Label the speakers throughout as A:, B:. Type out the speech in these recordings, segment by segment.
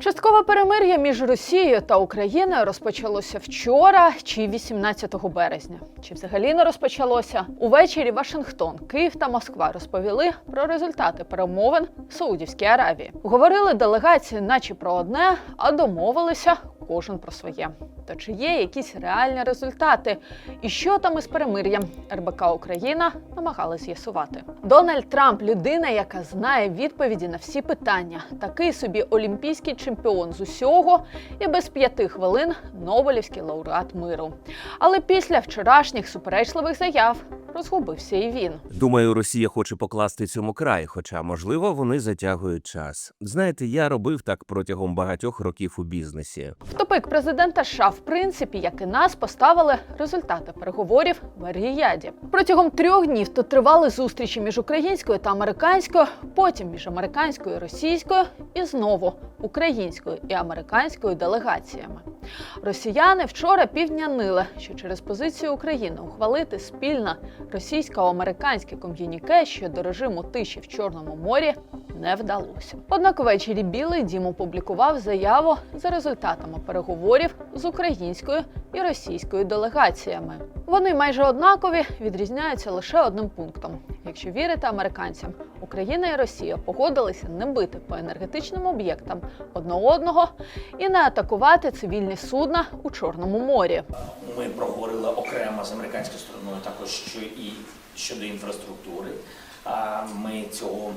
A: Часткове перемир'я між Росією та Україною розпочалося вчора чи 18 березня. Чи взагалі не розпочалося? Увечері Вашингтон, Київ та Москва розповіли про результати перемовин в Саудівській Аравії. Говорили делегації, наче про одне, а домовилися кожен про своє. То чи є якісь реальні результати? І що там із перемир'ям РБК Україна намагалась з'ясувати? Дональд Трамп людина, яка знає відповіді на всі питання. Такий собі олімпійський чемпіон з усього і без п'яти хвилин Нобелівський лауреат миру. Але після вчорашніх суперечливих заяв розгубився і він.
B: Думаю, Росія хоче покласти цьому край, хоча, можливо, вони затягують час. Знаєте, я робив так протягом багатьох років у бізнесі.
A: В топик президента США, в принципі, як і нас, поставили результати переговорів в Аргіяді. Протягом трьох днів тут тривали зустрічі між українською та американською, потім між американською і російською, і знову українською і американською делегаціями. Росіяни вчора півдня що через позицію України ухвалити спільне російсько-американське ком'юніке щодо режиму тиші в Чорному морі не вдалося. Однак ввечері Білий Дім опублікував заяву за результатами переговорів з українською і російською делегаціями. Вони майже однакові, відрізняються лише одним пунктом. Якщо вірити американцям, Україна і Росія погодилися не бити по енергетичним об'єктам одне одного і не атакувати цивільні судна у Чорному морі.
C: Ми проговорили окремо з американською стороною також що і щодо інфраструктури. Ми цього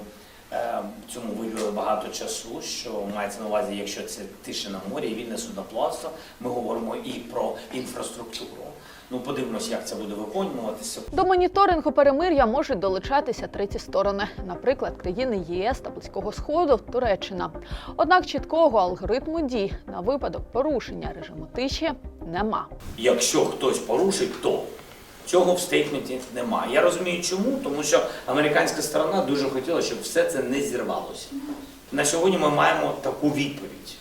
C: цьому виділили багато часу. Що мається на увазі, якщо це тиша на морі, і вільне судноплавство, ми говоримо і про інфраструктуру. Ну, подивимося, як це буде виконуватися.
A: До моніторингу перемир'я можуть долучатися треті сторони, наприклад, країни ЄС та Близького Сходу, Туреччина. Однак чіткого алгоритму дій на випадок порушення режиму тиші нема.
C: Якщо хтось порушить, то цього в стейтменті немає. Я розумію, чому, тому що американська сторона дуже хотіла, щоб все це не зірвалося. На сьогодні ми маємо таку відповідь,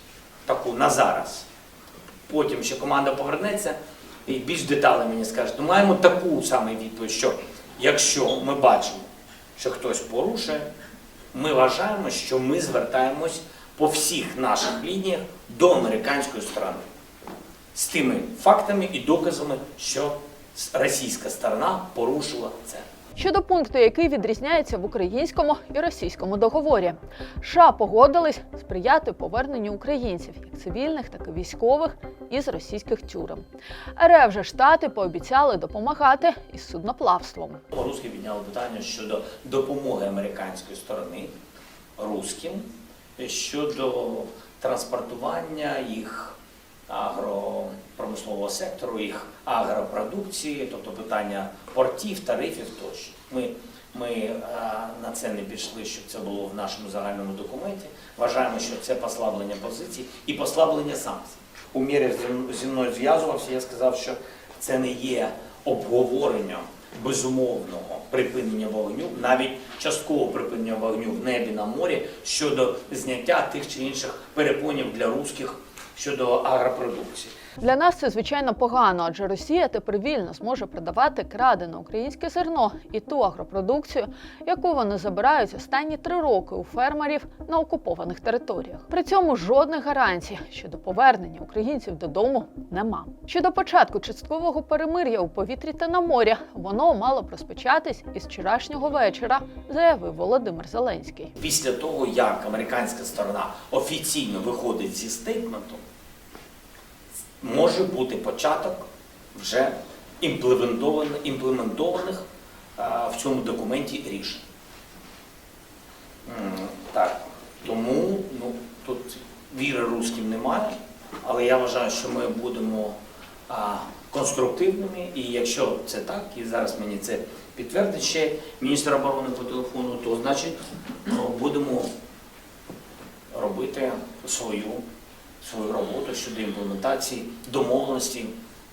C: таку на зараз. Потім ще команда повернеться і більш детально мені скаже. Ну, маємо таку саме відповідь, що якщо ми бачимо, що хтось порушує, ми вважаємо, що ми звертаємось по всіх наших лініях до американської сторони з тими фактами і доказами, що російська сторона порушила це.
A: Щодо пункту, який відрізняється в українському і російському договорі, США погодились сприяти поверненню українців, як цивільних, так і військових із російських тюрем. РФ же штати пообіцяли допомагати із судноплавством.
C: Русські підняли питання щодо допомоги американської сторони русським щодо транспортування їх агропромислового сектору, їх агропродукції, тобто питання портів, тарифів тощо. Ми, ми е, на це не пішли, щоб це було в нашому загальному документі. Вважаємо, що це послаблення позицій і послаблення санкцій. У мірі зі- мною зв'язувався, я сказав, що це не є обговоренням безумовного припинення вогню, навіть часткового припинення вогню в небі на морі щодо зняття тих чи інших перепонів для русських щодо агропродукції.
A: Для нас це звичайно погано, адже Росія тепер вільно зможе продавати крадене українське зерно і ту агропродукцію, яку вони забирають останні три роки у фермерів на окупованих територіях. При цьому жодних гарантій щодо повернення українців додому нема. Щодо початку часткового перемир'я у повітрі та на морі, воно мало б розпочатись із вчорашнього вечора, заявив Володимир Зеленський.
C: Після того, як американська сторона офіційно виходить зі стейтментом, може бути початок вже імплементованих, імплементованих в цьому документі рішень. Так, тому ну, тут віри русським немає, але я вважаю, що ми будемо а, конструктивними, і якщо це так, і зараз мені це підтвердить ще міністр оборони по телефону, то значить ну, будемо робити свою, свою роботу щодо імплементації домовленості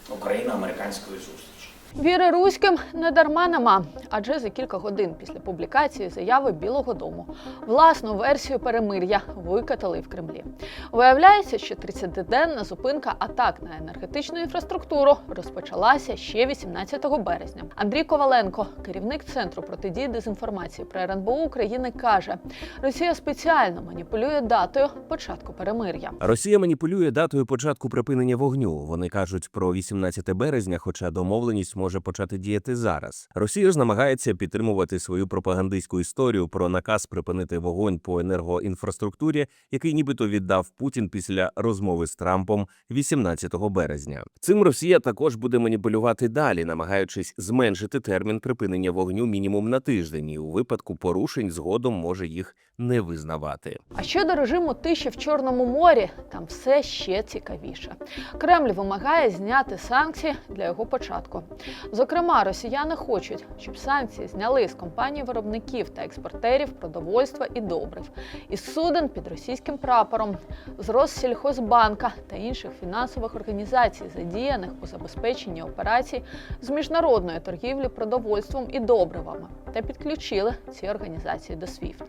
C: Україно-американської зустрічі.
A: Віри руським не дарма нема, адже за кілька годин після публікації заяви Білого Дому власну версію перемир'я викатали в Кремлі. Виявляється, що 30-денна зупинка атак на енергетичну інфраструктуру розпочалася ще 18 березня. Андрій Коваленко, керівник центру протидії дезінформації про РНБО України, каже: Росія спеціально маніпулює датою початку перемир'я.
B: Росія маніпулює датою початку припинення вогню. Вони кажуть про 18 березня, хоча домовленість може почати діяти зараз. Росія ж намагається підтримувати свою пропагандистську історію про наказ припинити вогонь по енергоінфраструктурі, який нібито віддав Путін після розмови з Трампом 18 березня. Цим Росія також буде маніпулювати далі, намагаючись зменшити термін припинення вогню мінімум на тиждень, і у випадку порушень згодом може їх не визнавати.
A: А щодо режиму тиші в Чорному морі, там все ще цікавіше. Кремль вимагає зняти санкції для його початку. Зокрема, росіяни хочуть, щоб санкції зняли з компаній виробників та експортерів продовольства і добрив, із суден під російським прапором, з Россільхозбанка та інших фінансових організацій, задіяних у забезпеченні операцій з міжнародної торгівлі продовольством і добривами, та підключили ці організації до SWIFT.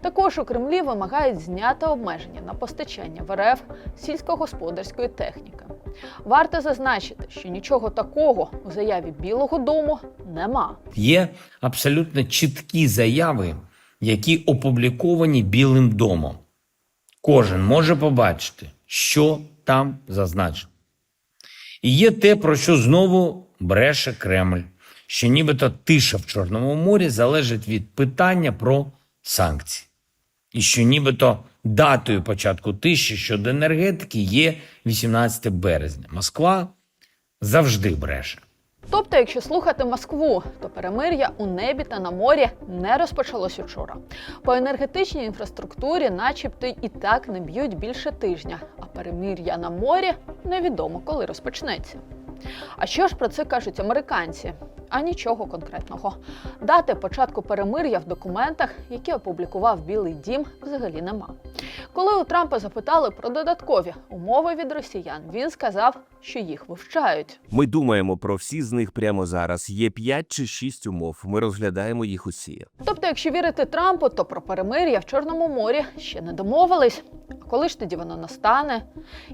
A: Також у Кремлі вимагають зняти обмеження на постачання в РФ сільськогосподарської техніки. Варто зазначити, що нічого такого у заяві Білого Дому нема.
D: Є абсолютно чіткі заяви, які опубліковані Білим домом. Кожен може побачити, що там зазначено. І є те, про що знову бреше Кремль, що нібито тиша в Чорному морі залежить від питання про санкції. І що нібито датою початку тиші щодо енергетики є 18 березня. Москва завжди бреше.
A: Тобто, якщо слухати Москву, то перемир'я у небі та на морі не розпочалось учора. По енергетичній інфраструктурі, начебто, і так не б'ють більше тижня, а перемир'я на морі невідомо коли розпочнеться. А що ж про це кажуть американці? А нічого конкретного. Дати початку перемир'я в документах, які опублікував Білий Дім, взагалі нема. Коли у Трампа запитали про додаткові умови від росіян, він сказав, що їх вивчають.
B: Ми думаємо про всі з них прямо зараз. Є 5 чи 6 умов. Ми розглядаємо їх усі.
A: Тобто, якщо вірити Трампу, то про перемир'я в Чорному морі ще не домовились. А коли ж тоді воно настане?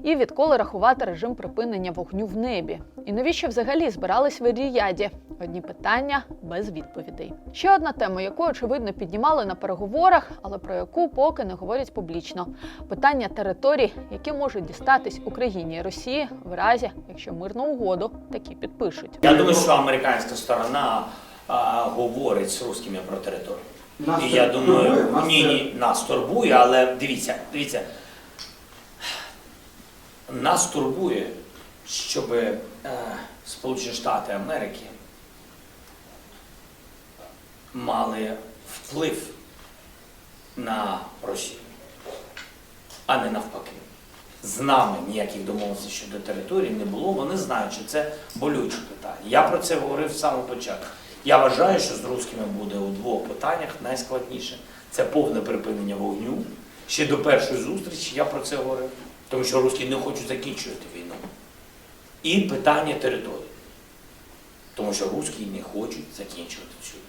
A: І відколи рахувати режим припинення вогню в небі? І навіщо взагалі збирались в Ріяді? Одні питання без відповідей. Ще одна тема, яку очевидно піднімали на переговорах, але про яку поки не говорять публічно: питання територій, які можуть дістатись Україні і Росії в разі, якщо мирну угоду такі підпишуть.
C: Я думаю, що американська сторона а, говорить з русскими про територію.
E: Нас
C: І я думаю,
E: турбує?
C: Ні, ні, нас турбує, але дивіться, дивіться. Нас турбує, щоб е, Сполучені Штати Америки мали вплив на Росію, а не навпаки. З нами ніяких домовленостей щодо території не було. Вони знають, що це болюче питання. Я про це говорив з самого початку. Я вважаю, що з русскими буде у двох питаннях найскладніше. Це повне припинення вогню. Ще до першої зустрічі я про це говорив, тому що русські не хочуть закінчувати війну. І питання території. Тому що русські не хочуть закінчувати цю війну.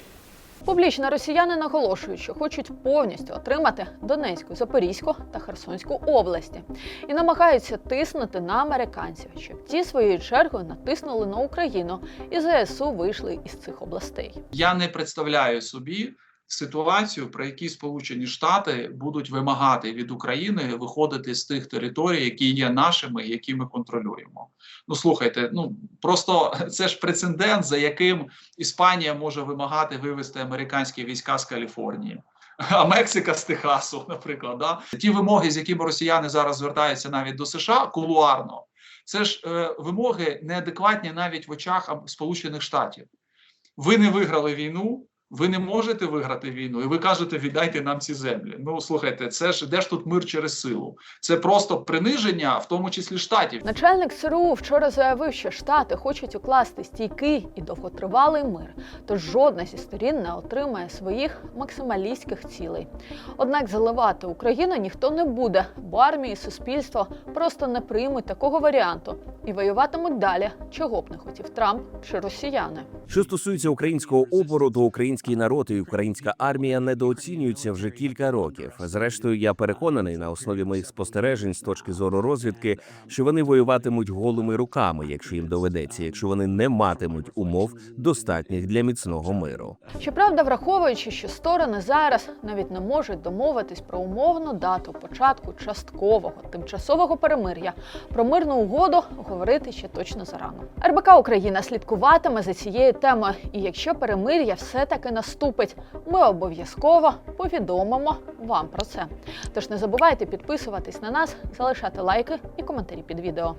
A: Публічно росіяни наголошують, що хочуть повністю отримати Донецьку, Запорізьку та Херсонську області і намагаються тиснути на американців, щоб ті своєю чергою натиснули на Україну і ЗСУ вийшли із цих областей.
E: Я не представляю собі ситуацію, при якій Сполучені Штати будуть вимагати від України виходити з тих територій, які є нашими, які ми контролюємо. Ну слухайте, ну просто це ж прецедент, за яким Іспанія може вимагати вивести американські війська з Каліфорнії. А Мексика з Техасу, наприклад, да? ті вимоги, з якими росіяни зараз звертаються навіть до США, кулуарно, це ж е, вимоги неадекватні навіть в очах Сполучених Штатів. Ви не виграли війну, ви не можете виграти війну, і ви кажете, віддайте нам ці землі. Ну слухайте, це ж де ж тут мир через силу? Це просто приниження, в тому числі штатів.
A: Начальник ЦРУ вчора заявив, що Штати хочуть укласти стійкий і довготривалий мир, тож жодна зі сторін не отримає своїх максималістських цілей. Однак заливати Україну ніхто не буде, бо армії і суспільство просто не приймуть такого варіанту і воюватимуть далі, чого б не хотів Трамп чи росіяни.
B: Що стосується українського опору, то український народ і українська армія недооцінюються вже кілька років. Зрештою, я переконаний на основі моїх спостережень з точки зору розвідки, що вони воюватимуть голими руками, якщо їм доведеться, якщо вони не матимуть умов достатніх для міцного миру.
A: Щоправда, враховуючи, що сторони зараз навіть не можуть домовитись про умовну дату початку часткового тимчасового перемир'я, про мирну угоду говорити ще точно зарано. РБК Україна слідкуватиме за цією темою, і якщо перемир'я все наступить, ми обов'язково повідомимо вам про це. Тож не забувайте підписуватись на нас, залишати лайки і коментарі під відео.